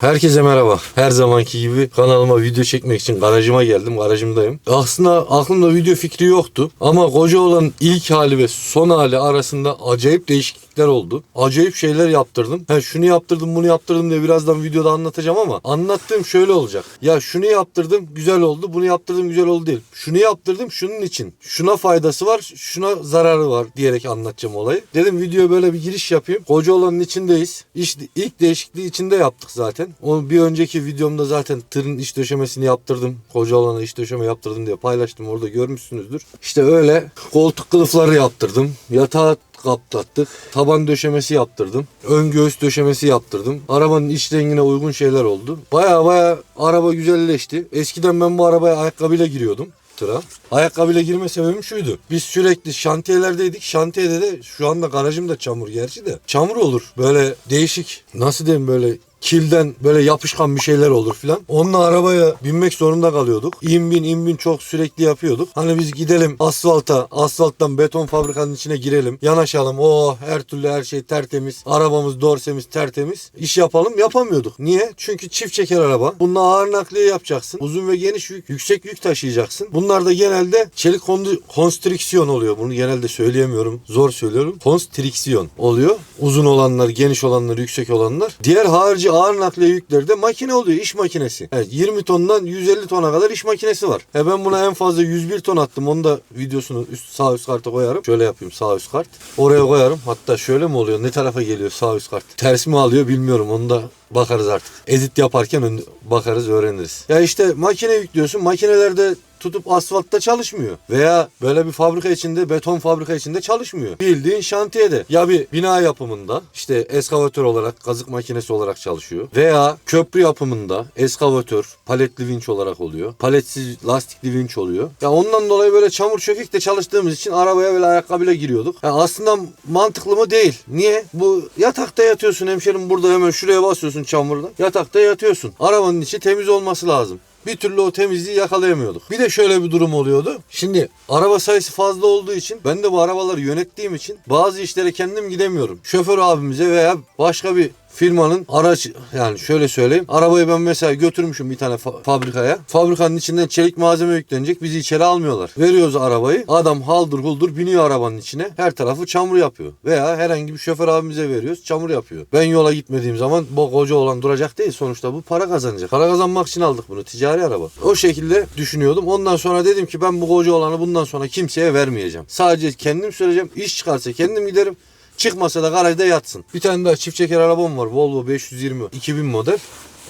Herkese merhaba. Her zamanki gibi kanalıma video çekmek için garajıma geldim. Garajımdayım. Aslında aklımda video fikri yoktu. Ama koca olan ilk hali ve son hali arasında acayip değişiklikler oldu. Acayip şeyler yaptırdım. He, şunu yaptırdım bunu yaptırdım diye birazdan videoda anlatacağım ama anlattığım şöyle olacak. Ya şunu yaptırdım güzel oldu. Bunu yaptırdım güzel oldu değil. Şunu yaptırdım şunun için. Şuna faydası var şuna zararı var diyerek anlatacağım olayı. Dedim videoya böyle bir giriş yapayım. Koca olanın içindeyiz. İş, ilk değişikliği içinde yaptık zaten. Onu bir önceki videomda zaten tırın iç döşemesini yaptırdım. Koca olana iç döşeme yaptırdım diye paylaştım. Orada görmüşsünüzdür. İşte öyle koltuk kılıfları yaptırdım. Yatağı kaplattık. Taban döşemesi yaptırdım. Ön göğüs döşemesi yaptırdım. Arabanın iç rengine uygun şeyler oldu. Baya baya araba güzelleşti. Eskiden ben bu arabaya ayakkabıyla giriyordum tıra. Ayakkabıyla girme sebebim şuydu. Biz sürekli şantiyelerdeydik. Şantiyede de şu anda garajım da çamur gerçi de. Çamur olur. Böyle değişik nasıl diyeyim böyle kilden böyle yapışkan bir şeyler olur filan. Onunla arabaya binmek zorunda kalıyorduk. İn bin in bin çok sürekli yapıyorduk. Hani biz gidelim asfalta, asfalttan beton fabrikanın içine girelim. Yanaşalım. Oh her türlü her şey tertemiz. Arabamız dorsemiz tertemiz. İş yapalım yapamıyorduk. Niye? Çünkü çift çeker araba. Bununla ağır nakliye yapacaksın. Uzun ve geniş yük, yüksek yük taşıyacaksın. Bunlar da genelde çelik konstrüksiyon oluyor. Bunu genelde söyleyemiyorum. Zor söylüyorum. Konstrüksiyon oluyor. Uzun olanlar, geniş olanlar, yüksek olanlar. Diğer harici ağır nakliye yükleri de makine oluyor. iş makinesi. Evet, 20 tondan 150 tona kadar iş makinesi var. E ben buna en fazla 101 ton attım. Onu da videosunu üst, sağ üst karta koyarım. Şöyle yapayım sağ üst kart. Oraya koyarım. Hatta şöyle mi oluyor? Ne tarafa geliyor sağ üst kart? Ters mi alıyor bilmiyorum. Onu da bakarız artık. Edit yaparken bakarız öğreniriz. Ya işte makine yüklüyorsun. Makinelerde tutup asfaltta çalışmıyor. Veya böyle bir fabrika içinde, beton fabrika içinde çalışmıyor. Bildiğin şantiyede. Ya bir bina yapımında işte eskavatör olarak, kazık makinesi olarak çalışıyor. Veya köprü yapımında eskavatör, paletli vinç olarak oluyor. Paletsiz lastikli vinç oluyor. Ya ondan dolayı böyle çamur çökükle çalıştığımız için arabaya böyle ayakkabıyla giriyorduk. Ya aslında mantıklı mı değil. Niye? Bu yatakta yatıyorsun hemşerim burada hemen şuraya basıyorsun çamurda. Yatakta yatıyorsun. Arabanın içi temiz olması lazım bir türlü o temizliği yakalayamıyorduk. Bir de şöyle bir durum oluyordu. Şimdi araba sayısı fazla olduğu için ben de bu arabaları yönettiğim için bazı işlere kendim gidemiyorum. Şoför abimize veya başka bir firmanın araç yani şöyle söyleyeyim. Arabayı ben mesela götürmüşüm bir tane fa- fabrikaya. Fabrikanın içinden çelik malzeme yüklenecek. Bizi içeri almıyorlar. Veriyoruz arabayı. Adam haldır huldur biniyor arabanın içine. Her tarafı çamur yapıyor. Veya herhangi bir şoför abimize veriyoruz. Çamur yapıyor. Ben yola gitmediğim zaman bu koca olan duracak değil. Sonuçta bu para kazanacak. Para kazanmak için aldık bunu. Ticari araba. O şekilde düşünüyordum. Ondan sonra dedim ki ben bu koca olanı bundan sonra kimseye vermeyeceğim. Sadece kendim süreceğim. İş çıkarsa kendim giderim. Çıkmasa da garajda yatsın. Bir tane daha çift çeker arabam var. Volvo 520 2000 model.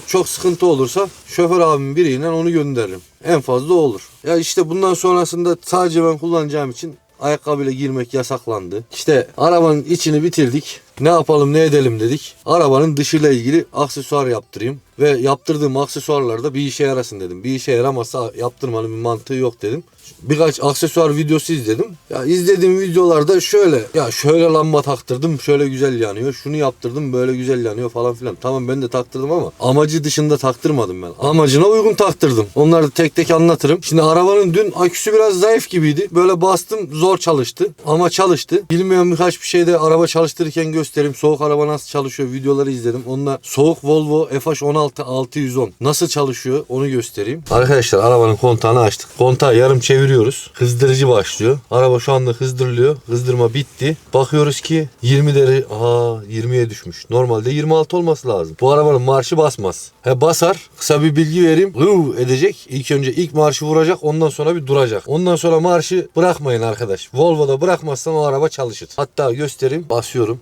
Çok sıkıntı olursa şoför abimin biriyle onu gönderirim. En fazla olur. Ya işte bundan sonrasında sadece ben kullanacağım için ayakkabıyla girmek yasaklandı. İşte arabanın içini bitirdik. Ne yapalım ne edelim dedik. Arabanın dışıyla ilgili aksesuar yaptırayım. Ve yaptırdığım aksesuarlar da bir işe yarasın dedim. Bir işe yaramazsa yaptırmanın bir mantığı yok dedim. Birkaç aksesuar videosu izledim. Ya izlediğim videolarda şöyle ya şöyle lamba taktırdım şöyle güzel yanıyor. Şunu yaptırdım böyle güzel yanıyor falan filan. Tamam ben de taktırdım ama amacı dışında taktırmadım ben. Amacına uygun taktırdım. Onları da tek tek anlatırım. Şimdi arabanın dün aküsü biraz zayıf gibiydi. Böyle bastım zor çalıştı ama çalıştı. Bilmeyen birkaç bir şeyde araba çalıştırırken göstereyim. Soğuk araba nasıl çalışıyor videoları izledim. Onunla soğuk Volvo FH16 610 nasıl çalışıyor onu göstereyim. Arkadaşlar arabanın kontağını açtık. Kontağı yarım çeviriyoruz. Hızdırıcı başlıyor. Araba şu anda hızdırılıyor. Hızdırma bitti. Bakıyoruz ki 20 deri aa 20'ye düşmüş. Normalde 26 olması lazım. Bu arabanın marşı basmaz. He basar. Kısa bir bilgi vereyim. Hıv edecek. İlk önce ilk marşı vuracak. Ondan sonra bir duracak. Ondan sonra marşı bırakmayın arkadaş. Volvo'da bırakmazsan o araba çalışır. Hatta göstereyim. Basıyorum.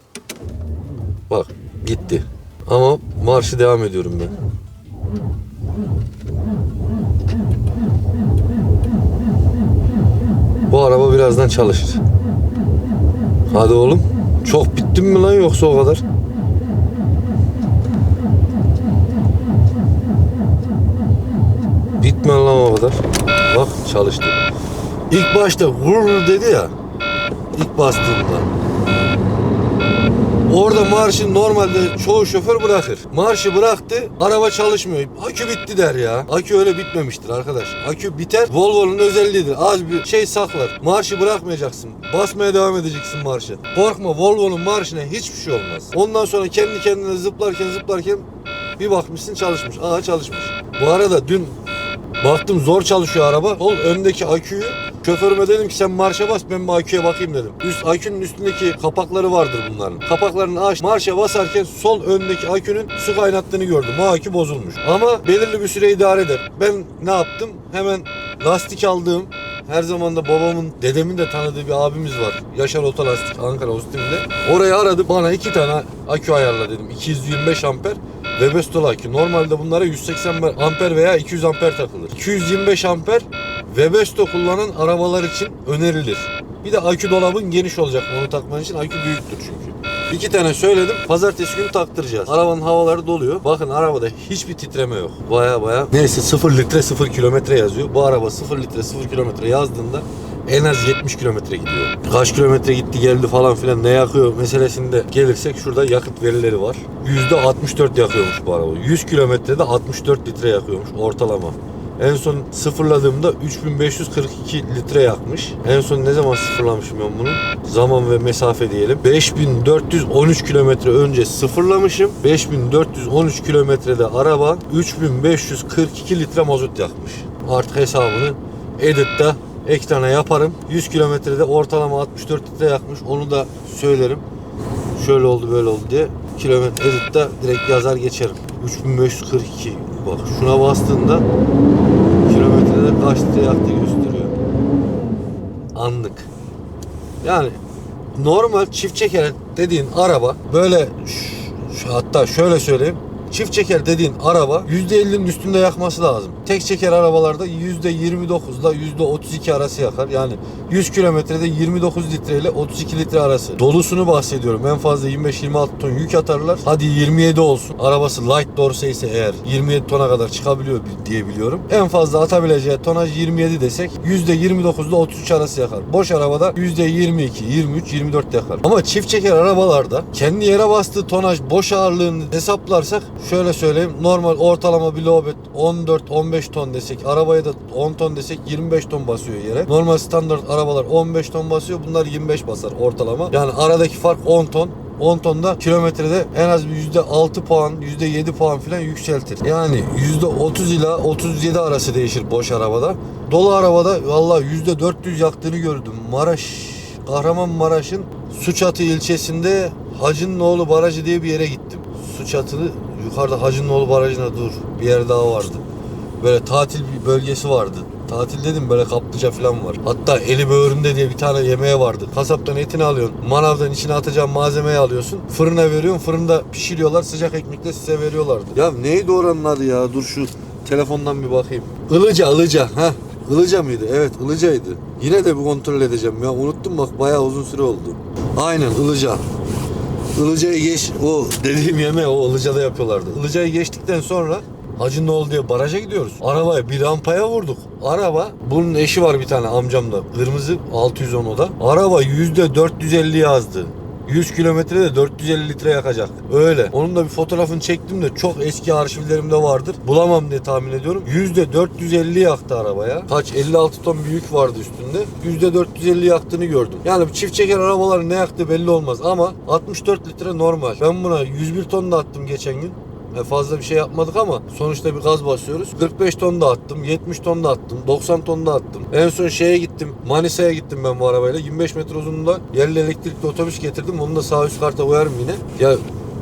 Bak gitti. Ama marşı devam ediyorum ben. Bu araba birazdan çalışır. Hadi oğlum. Çok bittin mi lan yoksa o kadar? Bitme lan o kadar. Bak çalıştı. İlk başta vur dedi ya. İlk bastığımda. Orada marşı normalde çoğu şoför bırakır. Marşı bıraktı, araba çalışmıyor. Akü bitti der ya. Akü öyle bitmemiştir arkadaş. Akü biter, Volvo'nun özelliğidir. Az bir şey saklar. Marşı bırakmayacaksın. Basmaya devam edeceksin marşı. Korkma Volvo'nun marşına hiçbir şey olmaz. Ondan sonra kendi kendine zıplarken zıplarken Bir bakmışsın çalışmış. Aa çalışmış. Bu arada dün baktım zor çalışıyor araba. Sol öndeki aküyü Şoförüme dedim ki sen marşa bas ben bir aküye bakayım dedim. Üst akünün üstündeki kapakları vardır bunların. Kapaklarını aç marşa basarken sol öndeki akünün su kaynattığını gördüm. O akü bozulmuş. Ama belirli bir süre idare eder. Ben ne yaptım? Hemen lastik aldığım her zaman da babamın, dedemin de tanıdığı bir abimiz var. Yaşar Otolastik Ankara Ostim'de. Oraya aradı bana iki tane akü ayarla dedim. 225 amper ve Bestol akü. Normalde bunlara 180 amper veya 200 amper takılır. 225 amper Webesto kullanan arabalar için önerilir. Bir de akü dolabın geniş olacak onu takman için akü büyüktür çünkü. İki tane söyledim. Pazartesi günü taktıracağız. Arabanın havaları doluyor. Bakın arabada hiçbir titreme yok. Baya baya. Neyse 0 litre 0 kilometre yazıyor. Bu araba 0 litre 0 kilometre yazdığında en az 70 kilometre gidiyor. Kaç kilometre gitti geldi falan filan ne yakıyor meselesinde gelirsek şurada yakıt verileri var. %64 yakıyormuş bu araba. 100 kilometrede 64 litre yakıyormuş ortalama. En son sıfırladığımda 3542 litre yakmış. En son ne zaman sıfırlamışım ben bunu? Zaman ve mesafe diyelim. 5413 kilometre önce sıfırlamışım. 5413 kilometrede araba 3542 litre mazot yakmış. Artık hesabını editte ekrana yaparım. 100 kilometrede ortalama 64 litre yakmış. Onu da söylerim. Şöyle oldu böyle oldu diye. Kilometre editte direkt yazar geçerim. 3542. Bak şuna bastığında kilometrede kaç litre yaktı gösteriyor. Anlık. Yani normal çift çeker dediğin araba böyle şu, hatta şöyle söyleyeyim. Çift çeker dediğin araba %50'nin üstünde yakması lazım. Tek çeker arabalarda %29'da %32 arası yakar. Yani 100 kilometrede 29 litre ile 32 litre arası. Dolusunu bahsediyorum. En fazla 25-26 ton yük atarlar. Hadi 27 olsun. Arabası light dorse ise eğer 27 tona kadar çıkabiliyor bi- diye biliyorum. En fazla atabileceği tonaj 27 desek %29'da 33 arası yakar. Boş arabada %22, 23, 24 yakar. Ama çift çeker arabalarda kendi yere bastığı tonaj boş ağırlığını hesaplarsak şöyle söyleyeyim. Normal ortalama bir lobet 14-15 ton desek arabaya da 10 ton desek 25 ton basıyor yere. Normal standart arabalar 15 ton basıyor. Bunlar 25 basar ortalama. Yani aradaki fark 10 ton. 10 tonda kilometrede en az bir %6 puan, %7 puan falan yükseltir. Yani %30 ila 37 arası değişir boş arabada. Dolu arabada vallahi %400 yaktığını gördüm. Maraş, Kahramanmaraş'ın Suçatı ilçesinde Hacınoğlu Barajı diye bir yere gittim. Suçatı'nı yukarıda Hacınoğlu Barajı'na dur. Bir yer daha vardı. Böyle tatil bir bölgesi vardı. Tatil dedim böyle kaplıca falan var. Hatta eli böğründe diye bir tane yemeğe vardı. Kasaptan etini alıyorsun. Manavdan içine atacağın malzemeyi alıyorsun. Fırına veriyorsun. Fırında pişiriyorlar. Sıcak ekmekle size veriyorlardı. Ya neydi oranın adı ya? Dur şu telefondan bir bakayım. Ilıca, Ilıca. ha. Ilıca mıydı? Evet, Ilıca'ydı. Yine de bir kontrol edeceğim ya. Unuttum bak bayağı uzun süre oldu. Aynen Ilıca. Ilıca'yı geç, o dediğim yemeği o Ilıca'da yapıyorlardı. Ilıca'yı geçtikten sonra Hacı Noğlu diye baraja gidiyoruz. Arabaya bir rampaya vurduk. Araba, bunun eşi var bir tane amcamda. Kırmızı 610 o da. Araba %450 yazdı. 100 kilometrede 450 litre yakacak. Öyle. Onun da bir fotoğrafını çektim de çok eski arşivlerimde vardır. Bulamam diye tahmin ediyorum. %450 yaktı arabaya. Kaç? 56 ton bir yük vardı üstünde. %450 yaktığını gördüm. Yani çift çeker arabaların ne yaktığı belli olmaz ama 64 litre normal. Ben buna 101 ton da attım geçen gün. E, fazla bir şey yapmadık ama sonuçta bir gaz basıyoruz. 45 ton da attım, 70 ton da attım, 90 ton da attım. En son şeye gittim, Manisa'ya gittim ben bu arabayla. 25 metre uzunluğunda yerli elektrikli otobüs getirdim. Onu da sağ üst karta koyarım yine. Ya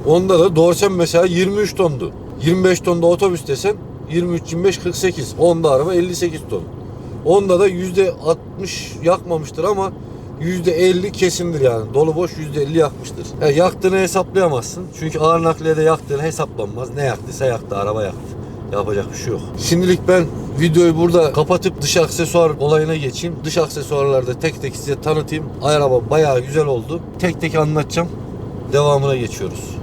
onda da doğursam mesela 23 tondu. 25 tonda otobüs desen 23, 25, 48. Onda araba 58 ton. Onda da %60 yakmamıştır ama %50 kesindir yani. Dolu boş %50 yakmıştır. Ya yaktığını hesaplayamazsın. Çünkü ağır nakliyede yaktığını hesaplanmaz. Ne yaktıysa yaktı, araba yaktı. Yapacak bir şey yok. Şimdilik ben videoyu burada kapatıp dış aksesuar olayına geçeyim. Dış aksesuarlarda tek tek size tanıtayım. Araba bayağı güzel oldu. Tek tek anlatacağım. Devamına geçiyoruz.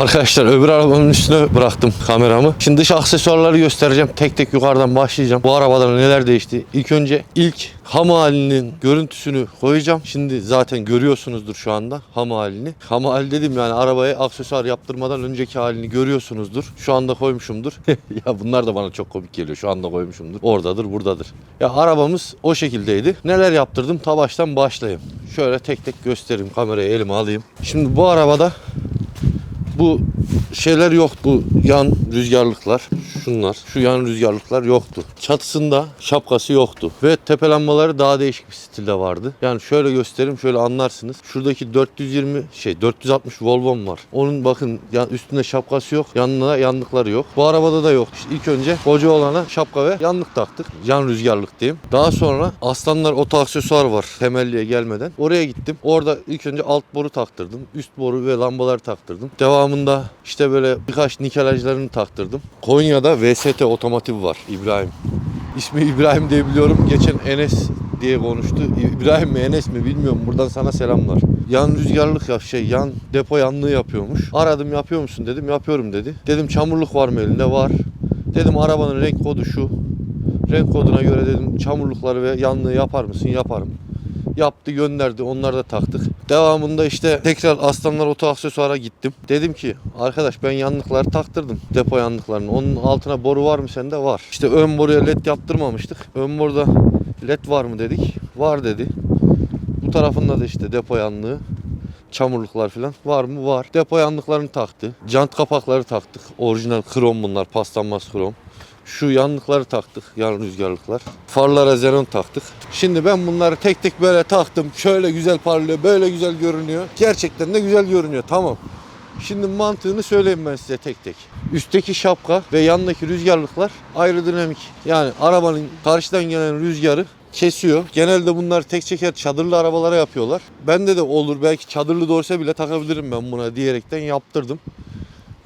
Arkadaşlar öbür arabanın üstüne bıraktım kameramı. Şimdi dış aksesuarları göstereceğim. Tek tek yukarıdan başlayacağım. Bu arabadan neler değişti? İlk önce ilk ham halinin görüntüsünü koyacağım. Şimdi zaten görüyorsunuzdur şu anda ham halini. Ham hali dedim yani arabaya aksesuar yaptırmadan önceki halini görüyorsunuzdur. Şu anda koymuşumdur. ya bunlar da bana çok komik geliyor. Şu anda koymuşumdur. Oradadır, buradadır. Ya arabamız o şekildeydi. Neler yaptırdım? Ta baştan başlayayım. Şöyle tek tek göstereyim. Kamerayı elime alayım. Şimdi bu arabada bu şeyler yok. Bu yan rüzgarlıklar. Şunlar. Şu yan rüzgarlıklar yoktu. Çatısında şapkası yoktu. Ve tepelenmeleri daha değişik bir stilde vardı. Yani şöyle göstereyim şöyle anlarsınız. Şuradaki 420 şey 460 Volvo'm var. Onun bakın ya- üstünde şapkası yok. Yanına yanlıkları yok. Bu arabada da yok. İşte ilk önce koca olana şapka ve yanlık taktık. Yan rüzgarlık diyeyim. Daha sonra Aslanlar oto aksesuar var temelliye gelmeden. Oraya gittim. Orada ilk önce alt boru taktırdım. Üst boru ve lambaları taktırdım. Devamında işte böyle birkaç nikelajlarını taktırdım. Konya'da VST otomotiv var İbrahim. İsmi İbrahim diye biliyorum. Geçen Enes diye konuştu. İbrahim mi Enes mi bilmiyorum. Buradan sana selamlar. Yan rüzgarlık yap şey yan depo yanlığı yapıyormuş. Aradım yapıyor musun dedim. Yapıyorum dedi. Dedim çamurluk var mı elinde? Var. Dedim arabanın renk kodu şu. Renk koduna göre dedim çamurlukları ve yanlığı yapar mısın? Yaparım. Yaptı gönderdi onları da taktık. Devamında işte tekrar Aslanlar Oto Aksesuar'a gittim. Dedim ki arkadaş ben yanlıkları taktırdım depo yanlıklarını. Onun altına boru var mı sende? Var. İşte ön boruya led yaptırmamıştık. Ön boruda led var mı dedik. Var dedi. Bu tarafında da işte depo yanlığı çamurluklar falan var mı? Var. Depo yanlıklarını taktı. Jant kapakları taktık. Orijinal krom bunlar. Paslanmaz krom. Şu yanlıkları taktık. Yan rüzgarlıklar. Farlara xenon taktık. Şimdi ben bunları tek tek böyle taktım. Şöyle güzel parlıyor. Böyle güzel görünüyor. Gerçekten de güzel görünüyor. Tamam. Şimdi mantığını söyleyeyim ben size tek tek. Üstteki şapka ve yandaki rüzgarlıklar aerodinamik. Yani arabanın karşıdan gelen rüzgarı kesiyor. Genelde bunlar tek çeker çadırlı arabalara yapıyorlar. Bende de olur belki çadırlı dorse bile takabilirim ben buna diyerekten yaptırdım.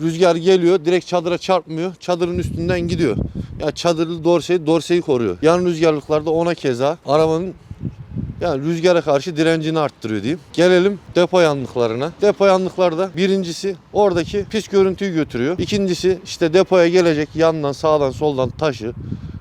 Rüzgar geliyor direkt çadıra çarpmıyor. Çadırın üstünden gidiyor. Ya çadırlı dorseyi dorseyi koruyor. Yan rüzgarlıklarda ona keza arabanın yani rüzgara karşı direncini arttırıyor diyeyim. Gelelim depo yanlıklarına. Depo yanlıklarda birincisi oradaki pis görüntüyü götürüyor. İkincisi işte depoya gelecek yandan sağdan soldan taşı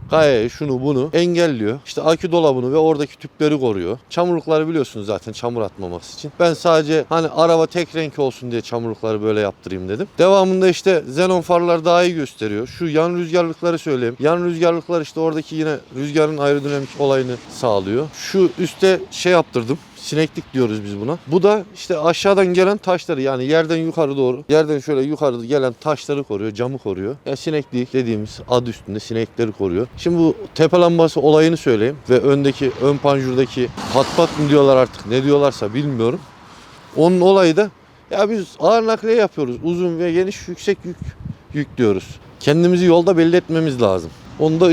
kayayı şunu bunu engelliyor. İşte akü dolabını ve oradaki tüpleri koruyor. Çamurlukları biliyorsunuz zaten çamur atmaması için. Ben sadece hani araba tek renk olsun diye çamurlukları böyle yaptırayım dedim. Devamında işte xenon farlar daha iyi gösteriyor. Şu yan rüzgarlıkları söyleyeyim. Yan rüzgarlıklar işte oradaki yine rüzgarın aerodinamik olayını sağlıyor. Şu üstte şey yaptırdım. Sineklik diyoruz biz buna. Bu da işte aşağıdan gelen taşları yani yerden yukarı doğru yerden şöyle yukarı gelen taşları koruyor, camı koruyor. Ya sineklik dediğimiz adı üstünde sinekleri koruyor. Şimdi bu tepe lambası olayını söyleyeyim ve öndeki ön panjurdaki patpat mı diyorlar artık ne diyorlarsa bilmiyorum. Onun olayı da ya biz ağır nakliye yapıyoruz. Uzun ve geniş yüksek yük yüklüyoruz. Kendimizi yolda belli etmemiz lazım. Onu da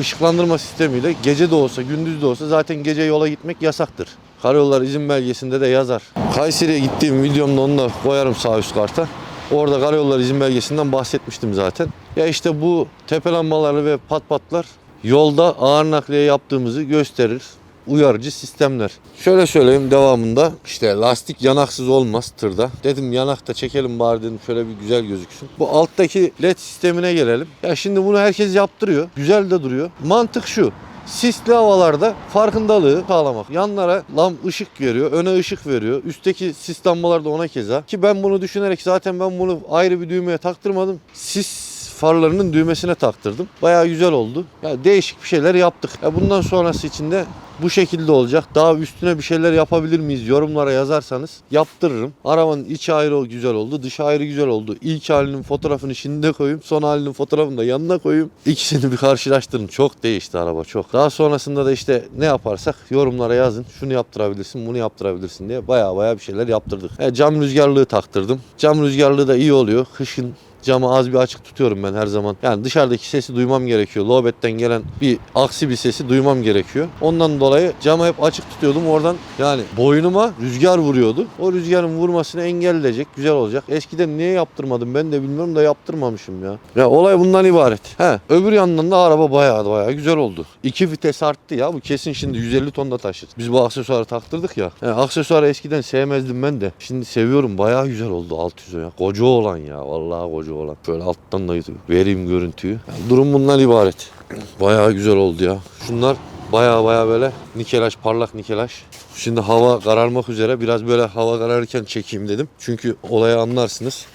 ışıklandırma sistemiyle gece de olsa gündüz de olsa zaten gece yola gitmek yasaktır. Karayollar izin belgesinde de yazar. Kayseri'ye gittiğim videomda onu da koyarım sağ üst karta. Orada karayollar izin belgesinden bahsetmiştim zaten. Ya işte bu tepe lambaları ve pat patlar yolda ağır nakliye yaptığımızı gösterir uyarıcı sistemler. Şöyle söyleyeyim devamında işte lastik yanaksız olmaz tırda. Dedim yanak da çekelim bari dedim şöyle bir güzel gözüksün. Bu alttaki led sistemine gelelim. Ya şimdi bunu herkes yaptırıyor. Güzel de duruyor. Mantık şu. Sisli havalarda farkındalığı sağlamak. Yanlara lam ışık veriyor, öne ışık veriyor. Üstteki sis lambalar da ona keza. Ki ben bunu düşünerek zaten ben bunu ayrı bir düğmeye taktırmadım. Sis farlarının düğmesine taktırdım. Bayağı güzel oldu. Ya değişik bir şeyler yaptık. Ya bundan sonrası için de bu şekilde olacak. Daha üstüne bir şeyler yapabilir miyiz? Yorumlara yazarsanız yaptırırım. Arabanın içi ayrı güzel oldu, dışı ayrı güzel oldu. İlk halinin fotoğrafını şimdi koyayım, son halinin fotoğrafını da yanına koyayım. İkisini bir karşılaştırın. Çok değişti araba çok. Daha sonrasında da işte ne yaparsak yorumlara yazın. Şunu yaptırabilirsin, bunu yaptırabilirsin diye baya baya bir şeyler yaptırdık. E, cam rüzgarlığı taktırdım. Cam rüzgarlığı da iyi oluyor. Kışın camı az bir açık tutuyorum ben her zaman. Yani dışarıdaki sesi duymam gerekiyor. Lobetten gelen bir aksi bir sesi duymam gerekiyor. Ondan dolayı camı hep açık tutuyordum. Oradan yani boynuma rüzgar vuruyordu. O rüzgarın vurmasını engelleyecek. Güzel olacak. Eskiden niye yaptırmadım ben de bilmiyorum da yaptırmamışım ya. Ya olay bundan ibaret. He öbür yandan da araba bayağı bayağı güzel oldu. İki vites arttı ya. Bu kesin şimdi 150 ton da taşır. Biz bu aksesuarı taktırdık ya. Yani aksesuarı eskiden sevmezdim ben de. Şimdi seviyorum. Bayağı güzel oldu 600 ya. Koca olan ya. Vallahi koca olan. Şöyle alttan da vereyim görüntüyü. Yani durum bundan ibaret. Bayağı güzel oldu ya. Şunlar bayağı bayağı böyle nikelaj, parlak nikelaj. Şimdi hava kararmak üzere. Biraz böyle hava kararırken çekeyim dedim. Çünkü olayı anlarsınız.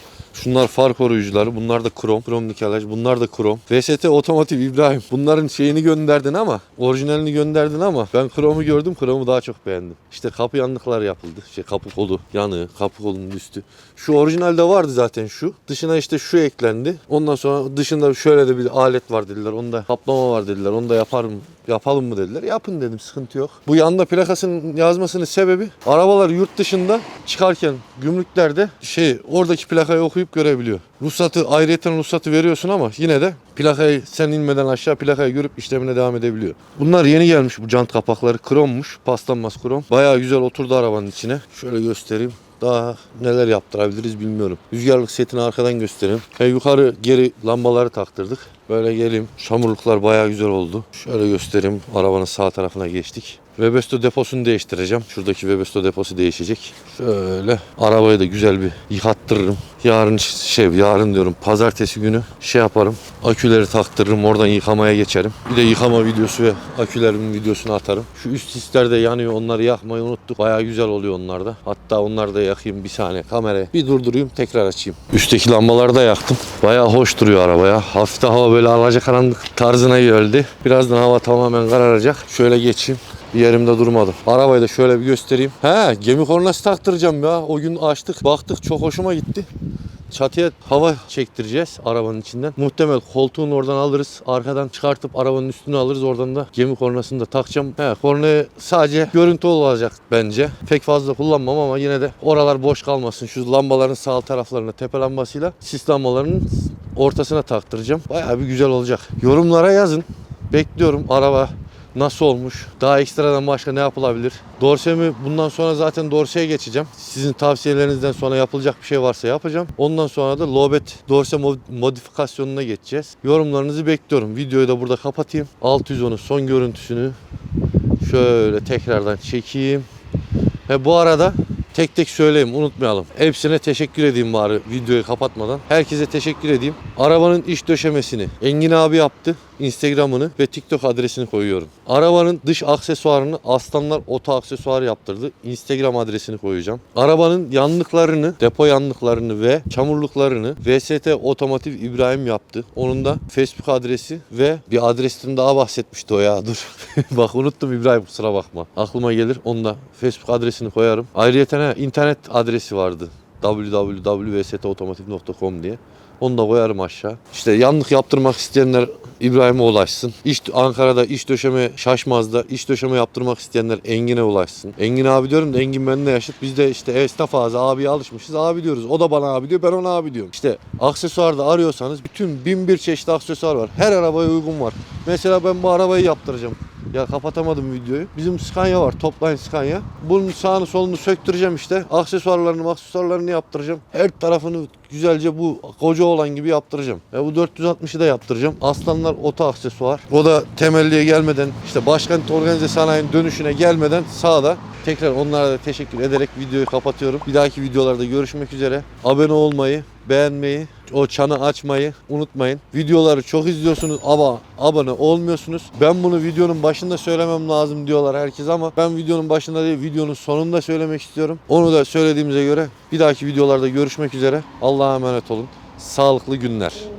Şunlar far koruyucuları. Bunlar da krom. Krom nikelaj. Bunlar da krom. VST otomotiv İbrahim. Bunların şeyini gönderdin ama orijinalini gönderdin ama ben kromu gördüm. Kromu daha çok beğendim. İşte kapı yanlıklar yapıldı. Şey kapı kolu yanığı. Kapı kolunun üstü. Şu orijinalde vardı zaten şu. Dışına işte şu eklendi. Ondan sonra dışında şöyle de bir alet var dediler. Onda kaplama var dediler. Onu da yaparım yapalım mı dediler. Yapın dedim sıkıntı yok. Bu yanda plakasının yazmasının sebebi arabalar yurt dışında çıkarken gümrüklerde şey oradaki plakayı okuyup görebiliyor. Ruhsatı ayrıyeten ruhsatı veriyorsun ama yine de plakayı sen inmeden aşağı plakayı görüp işlemine devam edebiliyor. Bunlar yeni gelmiş bu jant kapakları. Krommuş. Paslanmaz krom. Bayağı güzel oturdu arabanın içine. Şöyle göstereyim. Daha neler yaptırabiliriz bilmiyorum. Rüzgarlık setini arkadan göstereyim. He, yukarı geri lambaları taktırdık. Böyle geleyim. Çamurluklar bayağı güzel oldu. Şöyle göstereyim. Arabanın sağ tarafına geçtik. Webesto deposunu değiştireceğim. Şuradaki Webesto deposu değişecek. Şöyle arabayı da güzel bir yıkattırırım. Yarın şey yarın diyorum pazartesi günü şey yaparım. Aküleri taktırırım oradan yıkamaya geçerim. Bir de yıkama videosu ve akülerin videosunu atarım. Şu üst sisler de yanıyor onları yakmayı unuttuk. Bayağı güzel oluyor onlar da. Hatta onları da yakayım bir saniye kamerayı. Bir durdurayım tekrar açayım. Üstteki lambaları da yaktım. Bayağı hoş duruyor arabaya. Hafif hava böyle alacakaranlık tarzına geldi. Birazdan hava tamamen kararacak. Şöyle geçeyim. Bir yerimde durmadım. Arabayı da şöyle bir göstereyim. He gemi kornası taktıracağım ya. O gün açtık baktık çok hoşuma gitti. Çatıya hava çektireceğiz arabanın içinden. Muhtemel koltuğunu oradan alırız. Arkadan çıkartıp arabanın üstüne alırız. Oradan da gemi kornasını da takacağım. He, kornayı sadece görüntü olacak bence. Pek fazla kullanmam ama yine de oralar boş kalmasın. Şu lambaların sağ taraflarına tepe lambasıyla sis lambalarının ortasına taktıracağım. Bayağı bir güzel olacak. Yorumlara yazın. Bekliyorum araba nasıl olmuş? Daha ekstradan başka ne yapılabilir? Dorsemi bundan sonra zaten dorseye geçeceğim. Sizin tavsiyelerinizden sonra yapılacak bir şey varsa yapacağım. Ondan sonra da lobet dorse mo- modifikasyonuna geçeceğiz. Yorumlarınızı bekliyorum. Videoyu da burada kapatayım. 610'un son görüntüsünü şöyle tekrardan çekeyim. Ve bu arada tek tek söyleyeyim unutmayalım. Hepsine teşekkür edeyim bari videoyu kapatmadan. Herkese teşekkür edeyim. Arabanın iç döşemesini Engin abi yaptı. Instagram'ını ve TikTok adresini koyuyorum. Arabanın dış aksesuarını Aslanlar Oto Aksesuar yaptırdı. Instagram adresini koyacağım. Arabanın yanlıklarını, depo yanlıklarını ve çamurluklarını VST Otomotiv İbrahim yaptı. Onun da Facebook adresi ve bir adresten daha bahsetmişti o ya. Dur. Bak unuttum İbrahim kusura bakma. Aklıma gelir. Onu da Facebook adresini koyarım. Ayrıca internet adresi vardı. www.vstotomotiv.com diye. Onu da koyarım aşağı. İşte yanlık yaptırmak isteyenler İbrahim'e ulaşsın. İş, Ankara'da iş döşeme Şaşmaz'da iş döşeme yaptırmak isteyenler Engin'e ulaşsın. Engin abi diyorum da Engin benimle yaşıt. Biz de işte esnaf ağzı abiye alışmışız. Abi diyoruz. O da bana abi diyor. Ben ona abi diyorum. İşte aksesuarda arıyorsanız bütün bin bir çeşit aksesuar var. Her arabaya uygun var. Mesela ben bu arabayı yaptıracağım. Ya kapatamadım videoyu. Bizim Scania var. Topline Scania. Bunun sağını solunu söktüreceğim işte. Aksesuarlarını aksesuarlarını yaptıracağım. Her tarafını güzelce bu koca olan gibi yaptıracağım. Ve bu 460'ı da yaptıracağım. Aslanlar oto aksesuar. O da temelliye gelmeden işte başkent organize sanayinin dönüşüne gelmeden sağda Tekrar onlara da teşekkür ederek videoyu kapatıyorum. Bir dahaki videolarda görüşmek üzere. Abone olmayı, beğenmeyi, o çanı açmayı unutmayın. Videoları çok izliyorsunuz ama abone olmuyorsunuz. Ben bunu videonun başında söylemem lazım diyorlar herkes ama ben videonun başında değil videonun sonunda söylemek istiyorum. Onu da söylediğimize göre bir dahaki videolarda görüşmek üzere. Allah'a emanet olun. Sağlıklı günler.